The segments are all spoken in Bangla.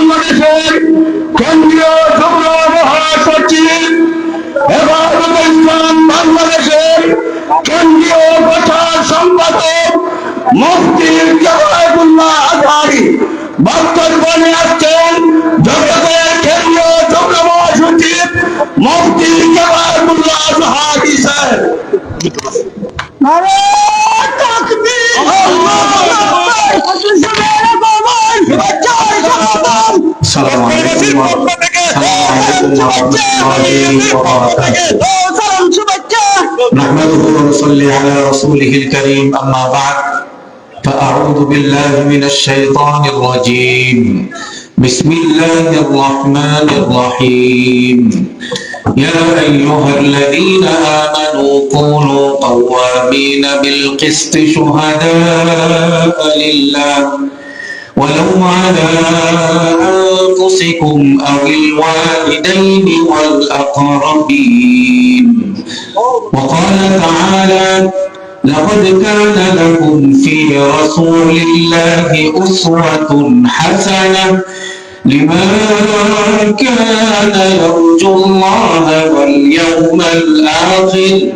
বাংলাদেশের কেন্দ্রীয় যুগ্ম মহাসচিব এবং ইসলাম বাংলাদেশের কেন্দ্রীয় প্রচার সম্পাদক মুফতি জবায়তুল্লাহ আজহারি। বক্তব্যে আসছেন জগতের কেন্দ্রীয় যুগ্ম মহাসচিব মুফতি জবায়তুল্লাহ আজহারি স্যার। নারায়ণ نحمده ونصلي على رسوله الكريم أما بعد فأعوذ بالله من الشيطان الرجيم بسم الله الرحمن الرحيم يا أيها الذين آمنوا كونوا قوامين بالقسط شهداء لله ولو على أنفسكم أو الوالدين والأقربين. وقال تعالى لقد كان لكم في رسول الله أسوة حسنة لمن كان يرجو الله واليوم الآخر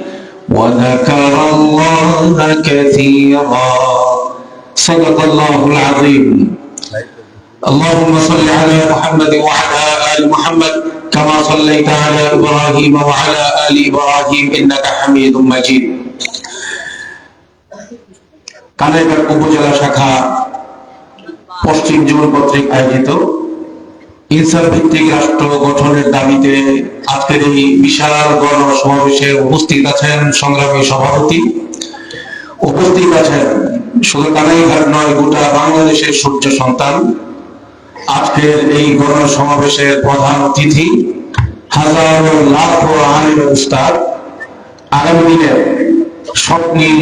وذكر الله كثيرا. صدق الله العظيم. اللهم صل على محمد وعلى آل محمد كما صليت على إبراهيم وعلى آل إبراهيم إنك حميد مجيد কানাইঘাট উপজেলা শাখা পশ্চিম জীবন কর্তৃক আয়োজিত ইনসান ভিত্তিক রাষ্ট্র গঠনের দাবিতে আজকের এই বিশাল গণ সমাবেশে উপস্থিত আছেন সংগ্রামী সভাপতি উপস্থিত আছেন শুধু কানাইঘাট নয়, গোটা বাংলাদেশের সূর্য সন্তান। আজকের এই গণ সমাবেশের প্রধান অতিথি হাজারো লাখো আলেম উস্তাদ। আগামী দিনের স্বপ্নীল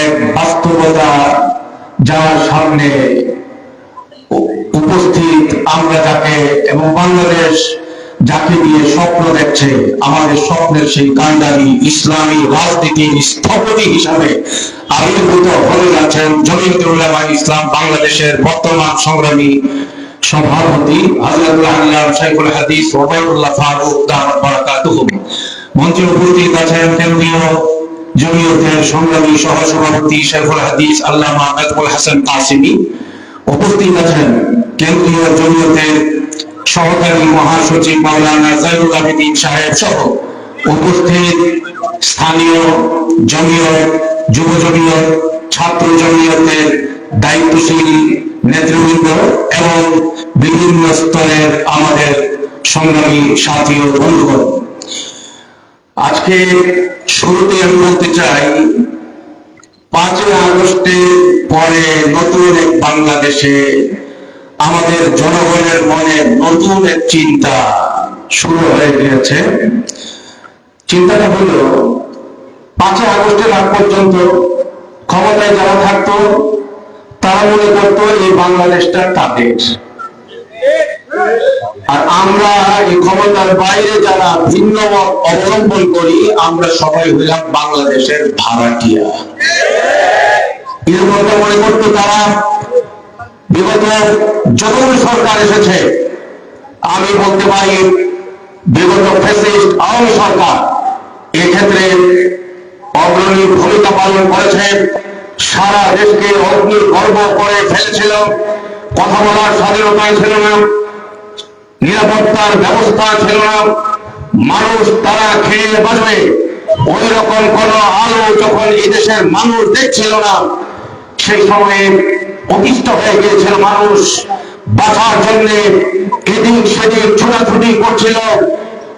এক বাস্তবতা যার সামনে উপস্থিত আমরা যাকে এবং বাংলাদেশ যাকে নিয়ে স্বপ্ন দেখছে, আমাদের স্বপ্নের সেই কান্ডারি ইসলামী রাজনীতির স্থপতি হিসাবে আবির্ভূত হয়ে যাচ্ছেন জমিয়তুল উলামা ইসলাম বাংলাদেশের বর্তমান সংগ্রামী সভাপতি হযরতুল আল্লাহ শাইখুল হাদিস ওবায়দুল্লাহ ফারুক মঞ্চে উপস্থিত আছেন কেন্দ্রীয় জমিয়তের সংগ্রামী সহ সভাপতি শাইখুল হাদিস আল্লামা হাসান কাসিমি। উপস্থিত আছেন কেন্দ্রীয় জমিয়তের সহকারী মহাসচিব মাওলানা জাইনুল আবেদিন সাহেব সহ উপস্থিত স্থানীয় জমিয়ত যুব জমিয়ত ছাত্র জমিয়তের দায়িত্বশীল নেতৃবৃন্দ এবং বিভিন্ন স্তরের আমাদের সংগ্রামী সাথী ও বন্ধুগণ। আজকে শুরুতে আমি বলতে চাই, পাঁচই আগস্টের পরে নতুন এক বাংলাদেশে আমাদের জনগণের মনে নতুন এক চিন্তা শুরু হয়ে গিয়েছে। চিন্তাটা হলো, পাঁচই আগস্টের আগ পর্যন্ত ক্ষমতায় যারা থাকতো, তারা মনে করতো এই বাংলাদেশটা তাদের। আর আমরা এই ক্ষমতার বাইরে যারা ভিন্ন অবলম্বন করি, আমরা সবাই হইলাম বাংলাদেশের ভাড়াটিয়া। এর মধ্যে মনে করতো তারা বিগত যখন সরকার এসেছে, আমি বলতে পারি বিগত ফ্যাসিস্ট আওয়ামী সরকার এক্ষেত্রে অগ্রণী ভূমিকা পালন করেছে। সারা দেশকে অগ্নি গর্ব করে ফেলেছিল। কথা বলার স্বাধীনতা ছিল না, নিরাপত্তার ব্যবস্থা ছিল না। মানুষ তারা খেয়ে বাঁচবে। ওই রকম কোন আলো যখন এই দেশের মানুষ দেখছিল না, সেই সময়ে অতিষ্ঠ হয়ে গিয়েছিল মানুষ। বাঁচার জন্য এদিক সেদিক ছোটাছুটি করছিল।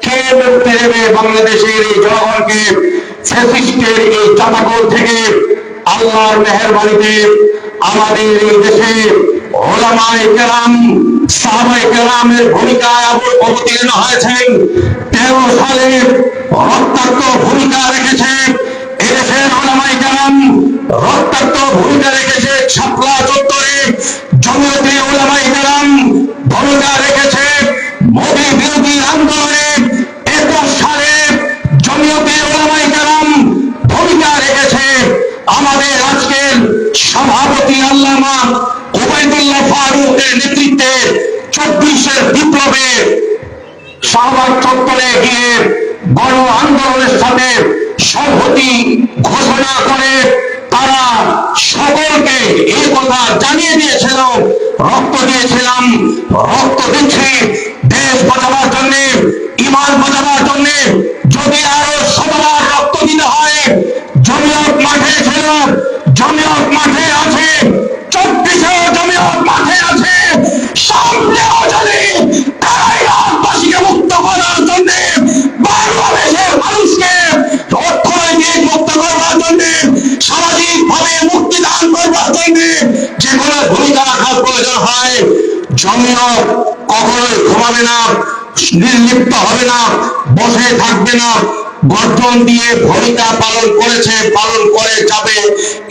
কে মুক্তি দেবে বাংলাদেশের এই জনগণকে? ফ্যাসিস্টের এই চাপাকল থেকে আল্লাহর মেহরবানিতে আমাদের এই দেশে ওলামায়ে কেরাম, সাহাবায়ে কেরামের ভূমিকায় অবতীর্ণ হয়েছেন। তেরো সালে রক্তাক্ত ভূমিকা রেখেছে এদেশের ওলামায়ে কেরাম। রক্তাক্ত ভূমিকা রেখেছে ছাপলা চত্বরে জমিয়তে ওলামায়ে কেরাম ভূমিকা রেখেছে মোদী বিরোধী আন্দোলনে একুশ সালে জমিয়তে ওলামায়ে কেরাম ভূমিকা রেখেছে আমাদের আজকের সভাপতি আল্লামা ওবায়দুল্লাহ ফারুকের নেতৃত্বে চব্বিশের বিপ্লবে শাহবাগ চত্বরে গিয়ে গণ আন্দোলনের সাথে সংহতি ঘোষণা করে তারা সকলকে এই কথা জানিয়ে দিয়েছিল, রক্ত দিয়েছিলাম, রক্ত দিচ্ছি, দেশ বাঁচাবার জন্য, ইমান বাঁচাবার জন্য ঘুমাবে না, নির্লিপ্ত হবে না, বসে থাকবে না। গর্জন দিয়ে ভূমিকা পালন করেছে, পালন করে যাবে।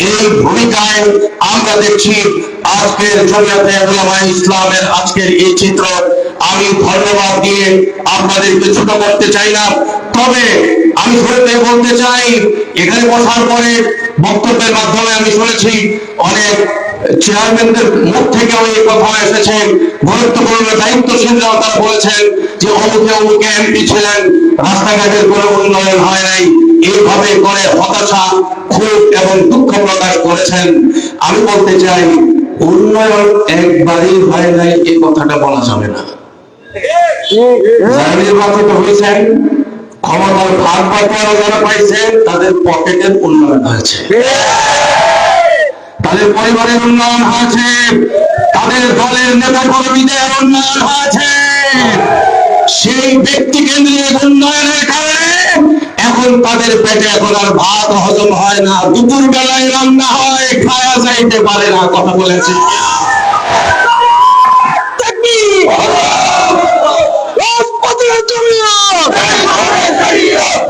এই ভূমিকায় আমরা দেখছি আজকের জমিয়তে ইসলামের আজকের এই চিত্র। আমি ধন্যবাদ দিয়ে আপনাদেরকে ছোট করতে চাই না। তবে আমি শুরুতে বলতে চাই, এখানে বসার পরে বক্তব্যের মাধ্যমে আমি শুনেছি, অনেক চেয়ারম্যানদের মুখ থেকেও এই কথা এসেছে। গুরুত্বপূর্ণ দায়িত্বশীলরাও তারা বলেছেন যে অমুকে অমুকে এমপি ছিলেন, রাস্তাঘাটের কোনো উন্নয়ন হয় নাই। এইভাবে করে হতাশা, ক্ষোভ এবং দুঃখ প্রকাশ করেছেন। আমি বলতে চাই, উন্নয়ন একবারই হয় নাই এই কথাটা বলা যাবে না। যারা নির্বাচিত হয়েছেন, ক্ষমতার ভাগ বাটোয়ারা যারা পাইছেন, তাদের পকেটের উন্নয়ন হয়েছে। তাদের পরিবারের উন্নয়ন হয়েছে। তাদের দলের নেতা কর্মীদের উন্নয়ন হয়েছে। সেই ব্যক্তি কেন্দ্রিক উন্নয়নের কারণে এখন তাদের পেটে এখন আর ভাত হজম হয় না। দুপুর বেলায় রান্না হয় খায়া যাইতে পারে না কথা বলেছে।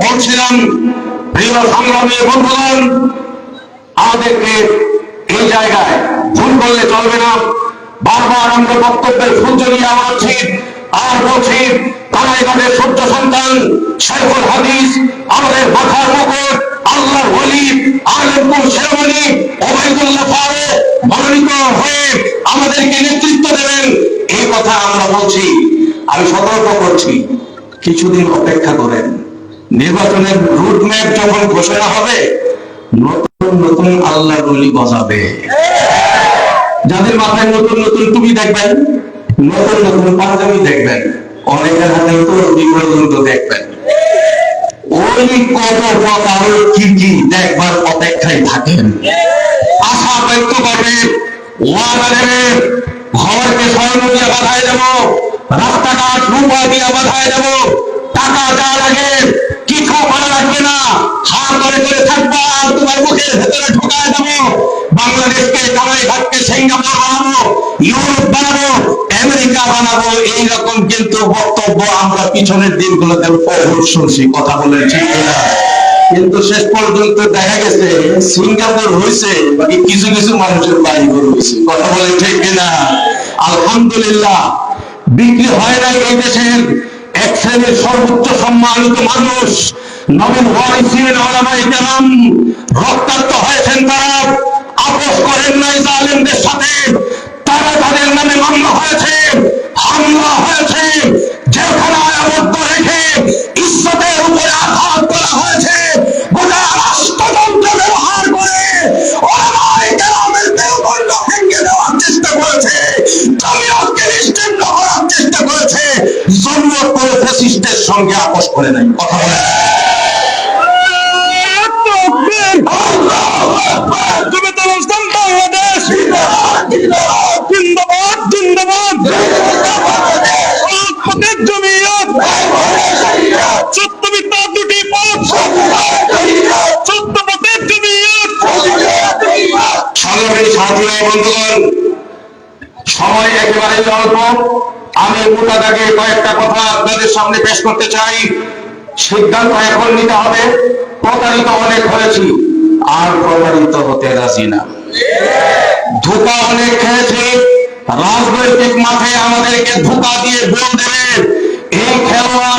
বলছিলাম প্রিয় সংগ্রামী বন্ধুগণ আমাদেরকে এই জায়গায় ভুল করলে চলবে না। বারবার আমরা বক্তব্যের ফুল জড়িয়ে আছি আর বলছি কানাইঘাটের সূর্য সন্তান শেখুল হাদিস, আমাদের মাথার মুকুট আল্লাহর ওলি, আলমপুর শেরমণি ওবায়দুল্লাহ মনোনীত হয়ে আমাদেরকে নেতৃত্ব দেবেন। এই কথা আমরা বলছি। আমি সতর্ক করছি। কিছুদিন অপেক্ষা করেন। নির্বাচনের রুট ম্যাপ যখন ঘোষণা হবে নতুন নতুন আল্লাহর ওলি বসাবে। যাদের মাথায় নতুন নতুন টুপি দেখবেন, নতুন নতুন পাঞ্জাবি দেখবেন, অনেকের হাতে তো পর্যন্ত দেখবেন। ওই কত প্রকার কি দেখবার অপেক্ষায় থাকেন। আশা ব্যক্ত করবে, ওয়াদা ঘরকে স্বর্ণ দিয়ে বাধায় দেব, রাস্তাঘাট রূপা দিয়ে বাধায় দেব, টাকা কামাই সিঙ্গাপুর বানাবো, ইউরোপ বানাবো, আমেরিকা বানাবো, এইরকম কিন্তু বক্তব্য আমরা পিছনের দিনগুলোতে শুনছি কথা বলে ঠিক কিনা কিন্তু শেষ পর্যন্ত দেখা গেছে, সিঙ্গাপুর হয়েছে বাকি কিছু কিছু মানুষের বাড়ি ঘর হয়েছে কথা বলে ঠিক কিনা? আলহামদুলিল্লাহ, বিক্রি হয় না এই দেশের। এক শ্রেণির সর্বোচ্চ সম্মানিত মানুষ, নবীন ওয়ারিসিন কেরাম, রক্তাক্ত হয়েছেন তারা। আপোষ করেন নাই জালেমদের সাথে। তারা তাদের নামে মামলা হয়েছে, হামলা হয়েছে, জেলখানায় আবদ্ধ রেখে ইজ্জতের উপরে আঘাত করা হয়েছে। গোটা রাষ্ট্রযন্ত্র ব্যবহার করে ভেঙে দেওয়ার চেষ্টা করেছে, জমিয়তকে নিশ্চিহ্ন করার চেষ্টা করেছে। জমিয়ত করে ফ্যাসিস্টের সঙ্গে আপোষ করে নাই। কথা বলে সময় একেবারে অল্প আমি মোটা কয়েকটা কথা আপনাদের সামনে পেশ করতে চাই সিদ্ধান্ত এখন নিতে হবে প্রতারিত অনেক হয়েছি আর প্রতারিত হতে রাজি না ধোকা অনেক খেয়েছি। রাজনৈতিক মাঠে আমাদেরকে ধোকা দিয়ে গোল দেবে।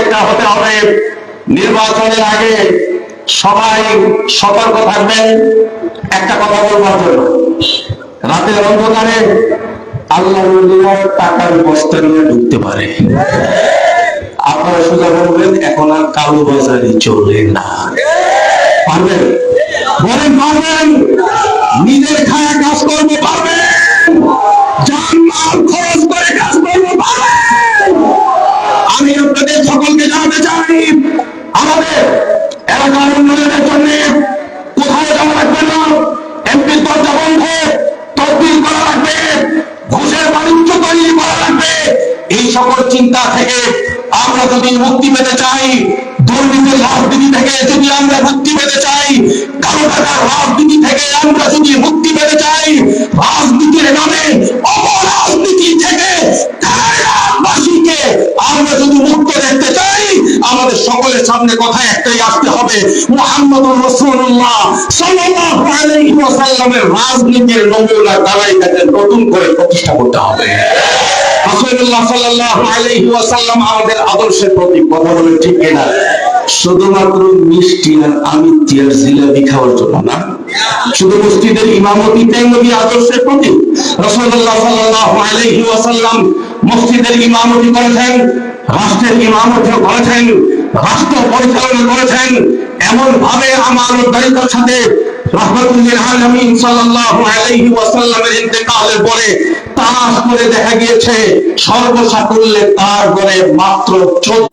একটা নির্বাচনের আগে সবাই সতর্ক থাকবেন একটা কথা বলবার জন্য রাতের অন্ধকারে আল্লাহ টাকার বস্তা নিয়ে ঢুকতে পারে আপনারা সোজা বলবেন, এখন আর কালো বাজারে চলে না। পারবেন? বলেন পারবেন, নিজের খায়া কাজ করবে পারবেন জানমাল করে কাজ করবে পারবেন। আমি আপনাদের সকলকে জানাতে চাই, আমাদের এলাকার উন্নয়নের জন্য কোথায় যাওয়া লাগবে না? এমপি দরজা বন্ধ তদবির করা লাগবে, ঘুষের বাণিজ্য তৈরি করা লাগবে। এই সকল চিন্তা থেকে আমরা যদি মুক্তি পেতে চাই দুর্নীতির রাজনীতি থেকে যদি আমরা মুক্তি পেতে চাই কালো টাকার রাজনীতি থেকে আমরা যদি মুক্তি পেতে চাই, রাজনীতির নামে অপরাজনীতি থেকে দেশবাসীকে আমরা যদি মুক্ত দেখতে চাই, আমাদের সকলের সামনে কথা একটাই আসতে হবে মুহাম্মদ রাসূলুল্লাহ সাল্লাল্লাহু আলাইহি ওয়াসাল্লামের রাজনীতির নতুন করে প্রতিষ্ঠা করতে হবে। রাসূলুল্লাহ সাল্লাল্লাহু আলাইহি ওয়াসাল্লাম আমাদের আদর্শের প্রতীক কথা বলে ঠিক কিনা? শুধুমাত্র মিষ্টি আর আমিত্তি আর জিলাপি খাওয়ার জন্য না। শুধু মসজিদের ইমামতিটাই নবী আদর্শের প্রতীক রাসূলুল্লাহ সাল্লাল্লাহু আলাইহি ওয়াসাল্লাম মসজিদের ইমামতি করেছেন, রাষ্ট্রের ইমামতি করেছেন, রাষ্ট্র পরিচালনা করেছেন। এমন ভাবে আমার দায়িত্বের সাথে রহমতুল্লিল আলামিন সাল্লাল্লাহু আলাইহি ওয়াসাল্লামের ইন্তেকালের পরে তাস করে দেখা গিয়েছে সর্বসাকুল্যে তার করে মাত্র চোদ্দ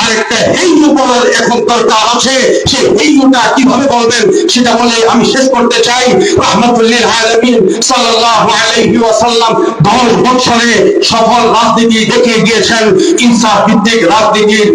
আরেকটা হেইয়ু বলার এখন দরকার আছে। সে হেইয়ুটা কীভাবে বলবেন সেটা বলে আমি শেষ করতে চাই। রহমতুল্লিল আলামিন সাল্লাল্লাহু আলাইহি ওয়াসাল্লাম 10 বছরে সফল রাজনীতি দেখে গিয়েছেন। ইনসাফ ভিত্তিক রাজনীতির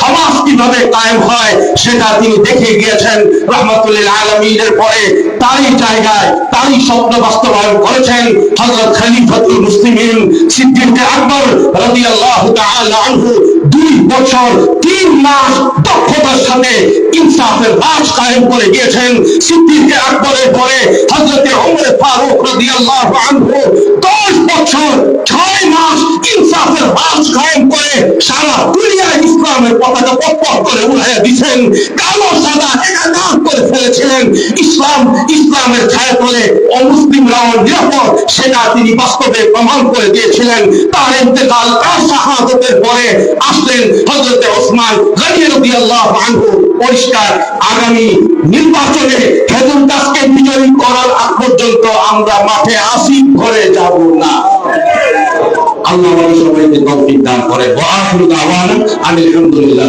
সমাজ কীভাবে কায়েম হয় সেটা তিনি দেখে গিয়েছেন। রহমতুল্লিল আলমিনের পরে তারই জায়গায় তারই স্বপ্ন বাস্তবায়ন করেছেন। হযরত খলিফাতুল মুসলিমিন সিদ্দিক আকবর রাদিয়াল্লাহু তাআলা আনহু দুই বছর তিন মাস দক্ষতার সাথে ইনসাফের রাজ কায়েম করে গিয়েছেন সিদ্দিক আকবরের পরে হযরত ওমর ফারুক রাদিয়াল্লাহু আনহু। দশ বছর, ছয় মাস ইনসাফের রাজ কায়েম করে সারা দুনিয়ায় ইসলামের পতাকা পথ করে উড়াইয়া দিচ্ছেন কালো সাদা একাকার করে ফেলেছিলেন। ইসলাম, ইসলামের ছায়া তলে অমুসলিমরাও নিরাপদ, সেটা তিনি বাস্তবে প্রমাণ করে দিয়েছিলেন। তার ইন্তেকাল, তার শাহাদতের পরে আসলেন হজরতে ওসমান গনি রাদিয়াল্লাহু আনহু। পরিষ্কার আগামী নির্বাচনে খেজুর দাসকে বিজয়ী করার আগ পর্যন্ত আমরা মাঠে আসি, ঘরে যাব না। আল্লাহ সবাইকে দান করে। আলহামদুলিল্লাহ